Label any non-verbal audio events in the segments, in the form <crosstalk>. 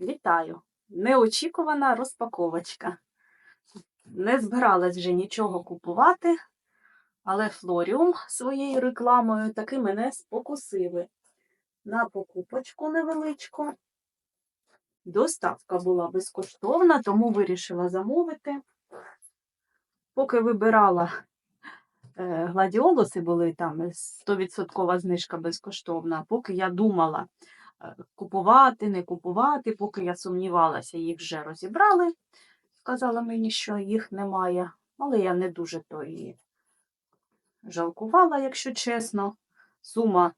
Вітаю! Неочікувана розпаковочка. Не збиралась вже нічого купувати, але Флоріум своєю рекламою таки мене спокусили на покупочку невеличку. Доставка була безкоштовна, тому вирішила замовити. Поки вибирала е, гладіолуси, були там 100% знижка безкоштовна, поки я думала, купувати, не купувати, поки я сумнівалася, їх вже розібрали. Сказала мені, що їх немає, але я не дуже то і жалкувала, якщо чесно. Сума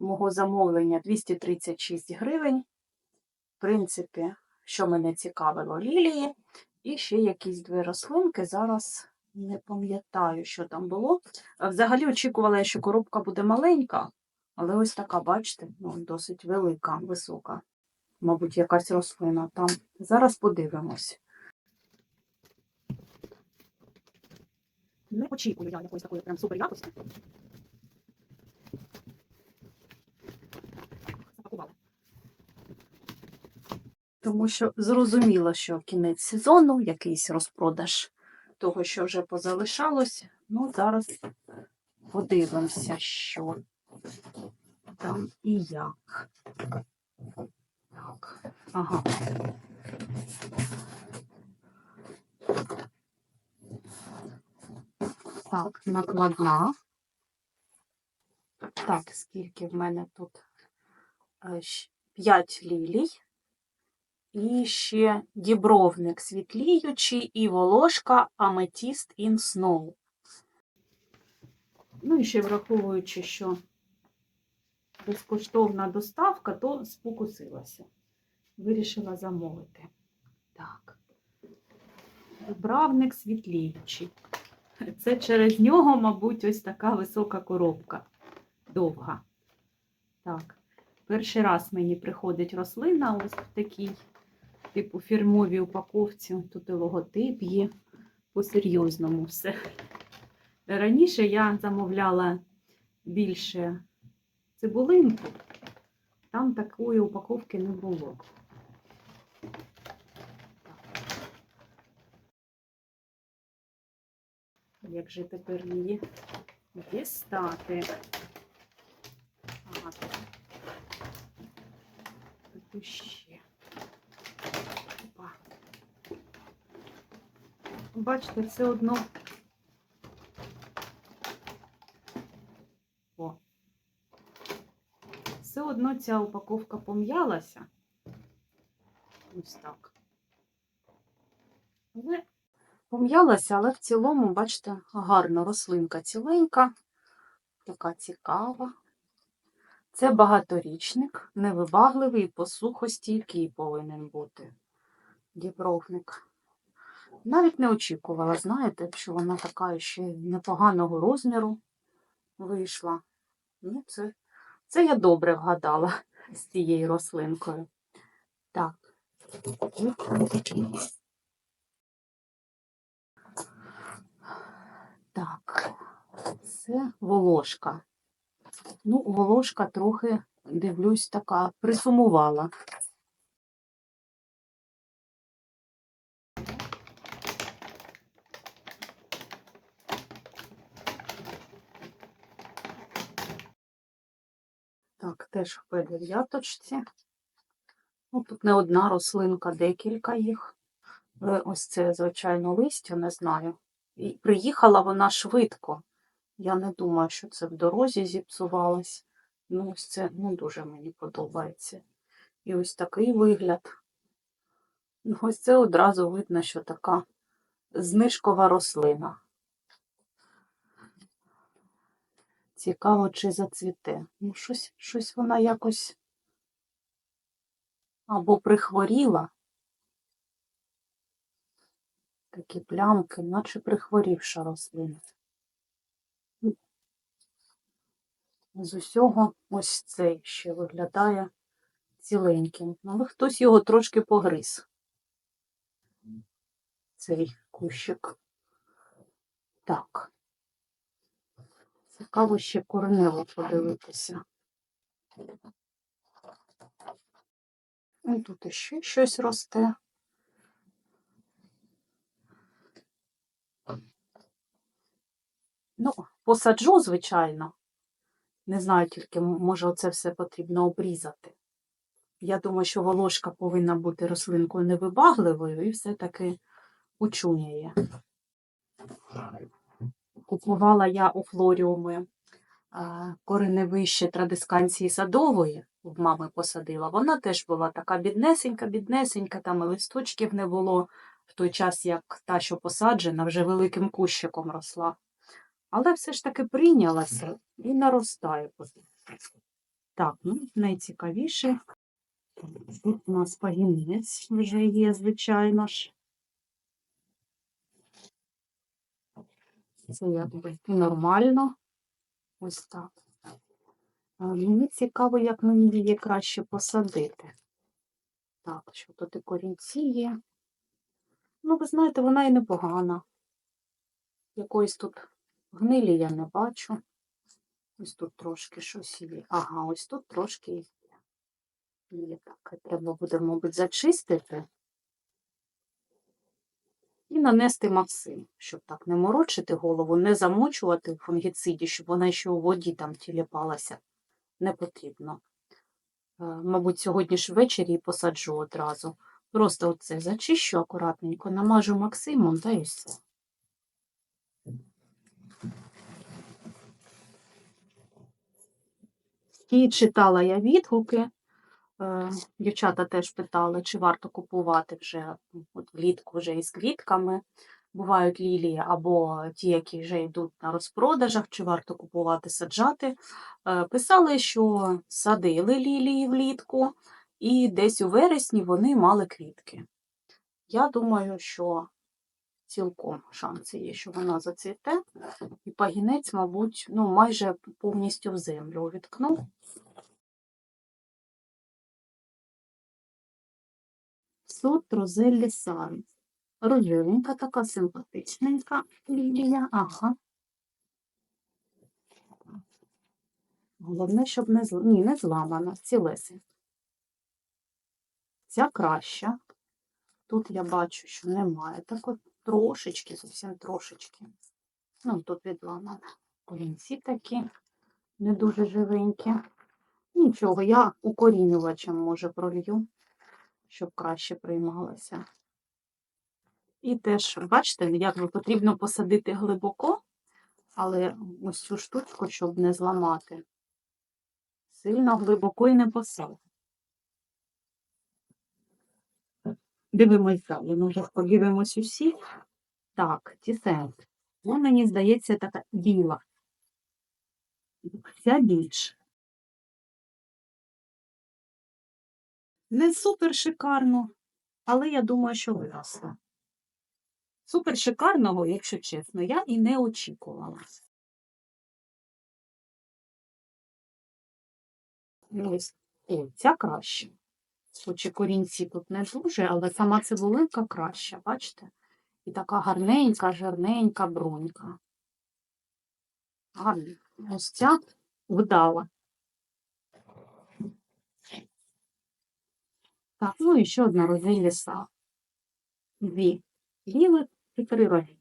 мого замовлення 236 гривень. В принципі, що мене цікавило, лілії. І ще якісь дві рослинки. Зараз не пам'ятаю, що там було. Взагалі очікувала, що коробка буде маленька, але ось така, бачите, ну, досить велика, висока. Мабуть, якась рослина там. Зараз подивимось. Не очікую я якоїсь такої прям супер якості. Запакувала. Тому що зрозуміло, що кінець сезону, якийсь розпродаж того, що вже позалишалось. Ну, зараз подивимося, що там і як. Так, ага. Так, накладна. Так, скільки в мене тут? 5 лілій. І ще дібровник світліючий і волошка Amethyst in Snow. Ну і ще враховуючи, що безкоштовна доставка, то спокусилася. Вирішила замовити. Так. Дібравник світліючий. Це через нього, мабуть, ось така висока коробка. Довга. Так. Перший раз мені приходить рослина ось в такій, типу, фірмовій упаковці. Тут і логотип є по-серйозному все. Раніше я замовляла більше цибулинку, там такої упаковки не було. Як же тепер її дістати? Тут ще. Опа. Бачите, все одно. О. Все одно ця упаковка пом'ялася. Ось так. Але пом'ялася, але в цілому, бачите, гарно рослинка ціленька, така цікава. Це багаторічник, невибагливий, посухостійкий повинен бути дібровник. Навіть не очікувала, знаєте, що вона така ще непоганого розміру вийшла. Ну, це, це я добре вгадала з цією рослинкою. Так. Так, це волошка. Ну, волошка трохи, дивлюсь, така присумувала. Так, теж в П9. Ну, тут не одна рослинка, декілька їх. Ось це, звичайно, листя, не знаю. І приїхала вона швидко. Я не думаю, що це в дорозі зіпсувалось. Ну, ось це ну, дуже мені подобається. І ось такий вигляд. Ну, ось це одразу видно, що така знижкова рослина. Цікаво, чи зацвіте. Ну, щось, щось вона якось або прихворіла. Такі плямки, наче прихворівша рослина. З усього ось цей ще виглядає ціленьким. Але хтось його трошки погриз. Цей кущик. Так. Цікаво ще коренево подивитися. Ось тут іще щось росте. Ну, посаджу, звичайно. Не знаю тільки, може, оце все потрібно обрізати. Я думаю, що волошка повинна бути рослинкою невибагливою і все-таки учуняє. Купувала я у флоріуми кореневище традисканції садової, в мами посадила. Вона теж була така біднесенька, біднесенька, там і листочків не було в той час, як та, що посаджена, вже великим кущиком росла. Але все ж таки прийнялася і наростає. Так, ну, найцікавіше. Тут у нас пагінець вже є, звичайно ж. Це якби нормально. Ось так. А Мені цікаво, як мені її краще посадити. Так, що тут і корінці є. Ну, ви знаєте, вона і непогана. Якоїсь тут гнилі я не бачу. Ось тут трошки щось є. Ага, ось тут трошки є. Є так. Треба буде, мабуть, зачистити і нанести максим, щоб так не морочити голову, не замочувати в фунгіциді, щоб вона ще у воді там тіліпалася. Не потрібно. Е, Мабуть, сьогодні ж ввечері і посаджу одразу. Просто оце зачищу акуратненько, намажу максимом, та і все. І читала я відгуки. Е, Дівчата теж питали, чи варто купувати вже от влітку вже із квітками. Бувають лілії або ті, які вже йдуть на розпродажах, чи варто купувати, саджати. Е, Писали, що садили лілії влітку, і десь у вересні вони мали квітки. Я думаю, що цілком шанси є, що вона зацвіте, і пагінець, мабуть, ну, майже повністю в землю увіткнув. Сорт Розеллі Сан. Рожевенька така симпатичненька лілія. Ага. Головне, щоб не зл... Ні, не зламана, цілесенька. Ця краща. Тут я бачу, що немає. Так от трошечки, зовсім трошечки. Ну, тут відламана. Корінці такі не дуже живенькі. Нічого, я укорінювачем, може, пролью, щоб краще приймалося. І теж, бачите, як потрібно посадити глибоко, але ось цю штучку, щоб не зламати. Сильно глибоко і не посадити. Дивимось далі, ну вже подивимось усі. Так, тісент. Ну, мені здається, така біла. Ця більше. Не супер шикарно, але я думаю, що виросла. Супер шикарного, якщо чесно, я і не очікувала. Ось, о, ця краще. Хоч і корінці тут не дуже, але сама цибулинка краща, бачите? І така гарненька, жирненька брунька. Гарна. Ось ця вдала. Так, ну і ще одна розі ліса. Дві лівих і три роги.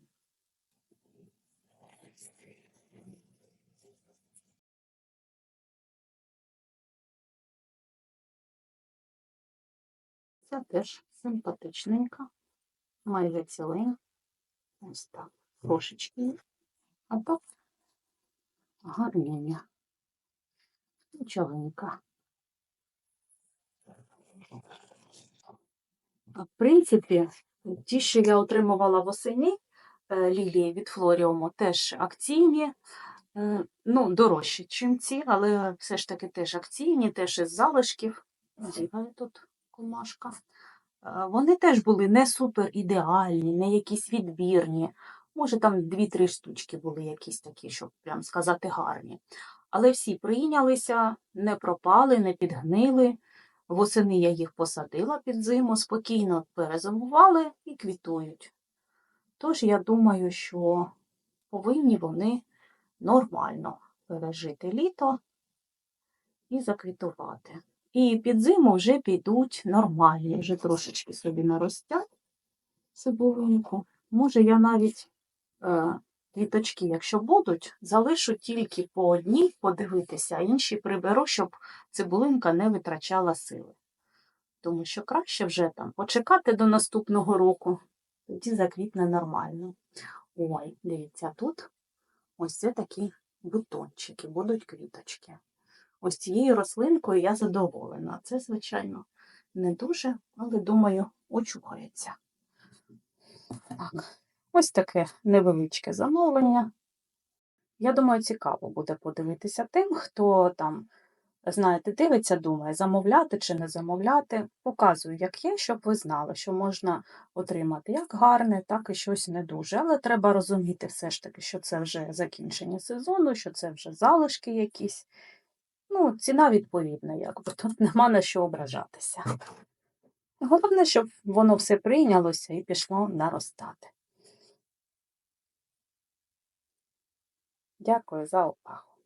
Ця теж симпатичненька, майже ціленька. Ось так. Трошечки. А так гарнення. Нічогенька. В принципі, ті, що я отримувала восени, е, лілії від Флоріуму, теж акційні, е, ну, дорожчі, ніж ці, але все ж таки теж акційні, теж із залишків. Бігає тут комашка. Е, Вони теж були не супер ідеальні, не якісь відбірні. Може, там дві-три штучки були якісь такі, щоб прям сказати гарні. Але всі прийнялися, не пропали, не підгнили. Восени я їх посадила під зиму, спокійно перезимували і квітують. Тож я думаю, що повинні вони нормально пережити літо і заквітувати. І під зиму вже підуть нормальні, вже трошечки собі наростять цибулинку. Може, я навіть е, квіточки, якщо будуть, залишу тільки по одній подивитися, а інші приберу, щоб цибулинка не витрачала сили. Тому що краще вже там почекати до наступного року, тоді заквітне нормально. Ой, дивіться, тут ось це такі бутончики, будуть квіточки. Ось цією рослинкою я задоволена. Це, звичайно, не дуже, але думаю, очухається. Так, ось таке невеличке замовлення. Я думаю, цікаво буде подивитися тим, хто там, знаєте, дивиться, думає, замовляти чи не замовляти. Показую, як є, щоб ви знали, що можна отримати як гарне, так і щось не дуже. Але треба розуміти все ж таки, що це вже закінчення сезону, що це вже залишки якісь. Ну, ціна відповідна, якби <laughs> тут нема на що ображатися. Головне, щоб воно все прийнялося і пішло наростати. Дякую за увагу.